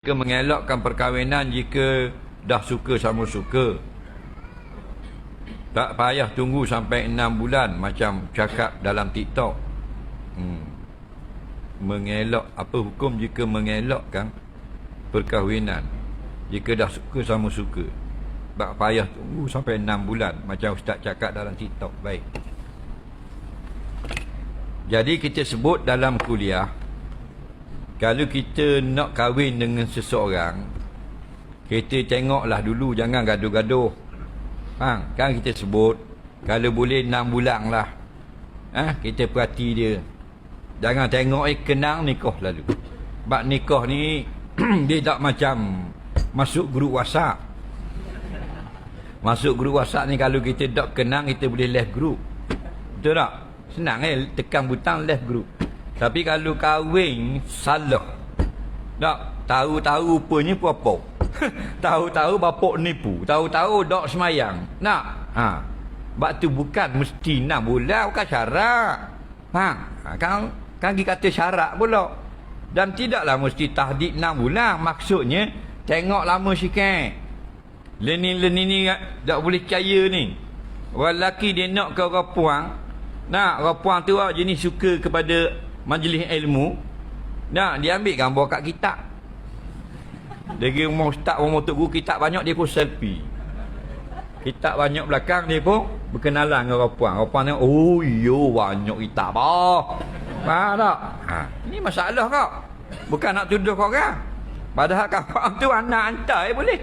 Jika mengelakkan perkahwinan jika dah suka sama suka. Tak payah tunggu sampai enam bulan macam cakap dalam TikTok. Hmm. Mengelak apa hukum jika mengelakkan perkahwinan jika dah suka sama suka. Tak payah tunggu sampai enam bulan macam ustaz cakap dalam TikTok. Baik. Jadi kita sebut dalam kuliah kalau kita nak kahwin dengan seseorang kita tengoklah dulu jangan gaduh-gaduh. Ha, kan kita sebut kalau boleh 6 bulan lah. Ha, kita perhati dia. Jangan tengok eh kenang nikah lalu. Sebab nikah ni dia tak macam masuk grup whatsapp. Masuk grup whatsapp ni kalau kita tak kenang kita boleh left group. Betul tak? Senang eh tekan butang left group tapi kalau kahwin salah. Tak tahu-tahu rupanya apa? tahu-tahu bapak nipu, tahu-tahu dok semayang. Nak? Ha. Sebab tu bukan mesti nak bulan bukan syarat. Ha. ha. Kan kan kita kata syarat pula. Dan tidaklah mesti tahdid 6 bulan. Maksudnya tengok lama sikit. Lenin-lenin ni tak boleh percaya ni. Orang lelaki dia nak ke orang puang. Nak orang puang tu jenis suka kepada majlis ilmu nak dia ambil gambar kat kitab. Dia pergi rumah ustaz rumah tok guru kitab banyak dia pun selfie. Kitab banyak belakang dia pun berkenalan dengan orang puan orang puan tengok oh yo banyak kitab ah. Faham tak? Ha. ini masalah kau. Bukan nak tuduh kau orang. Padahal kawan tu anak hantar eh boleh?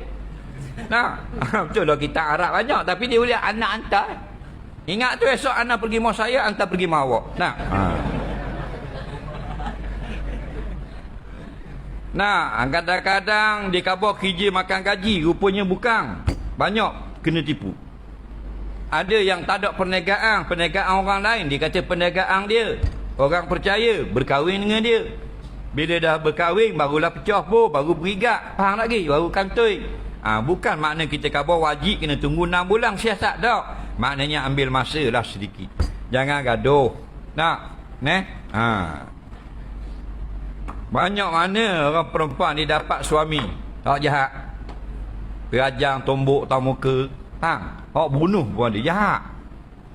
Nah betul lah kita Arab banyak tapi dia boleh anak hantar ingat tu esok anak pergi mau saya hantar pergi mau awak nah ha. Nah, kadang-kadang dia kabar kerja makan gaji, rupanya bukan. Banyak kena tipu. Ada yang tak ada perniagaan, perniagaan orang lain, dia kata perniagaan dia. Orang percaya, berkahwin dengan dia. Bila dah berkahwin, barulah pecah pun, baru berigat. Faham lagi? Baru kantoi. Ha, bukan makna kita kabar wajib kena tunggu 6 bulan siasat tak. Maknanya ambil masa lah sedikit. Jangan gaduh. Nak? Neh? Haa. Banyak mana orang perempuan ni dapat suami tak jahat. Perajang tombok tak muka. Ha, hak bunuh pun dia jahat.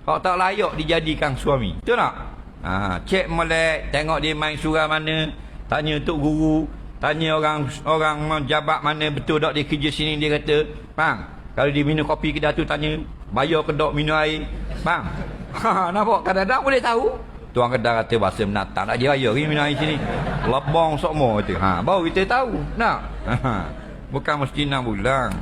Hak tak layak dijadikan suami. Betul tak? Ha, cek molek, tengok dia main surah mana, tanya tok guru, tanya orang orang jabat mana betul tak dia kerja sini dia kata, "Bang, kalau dia minum kopi kedai tu tanya, bayar ke tak minum air?" Bang. Ha, nampak kadang-kadang boleh tahu. Tuan kedai kata bahasa menatang nak dia raya ni minum air sini. Lebong semua kata. Ha, baru kita tahu. Nak? Ha, bukan mesti enam bulan.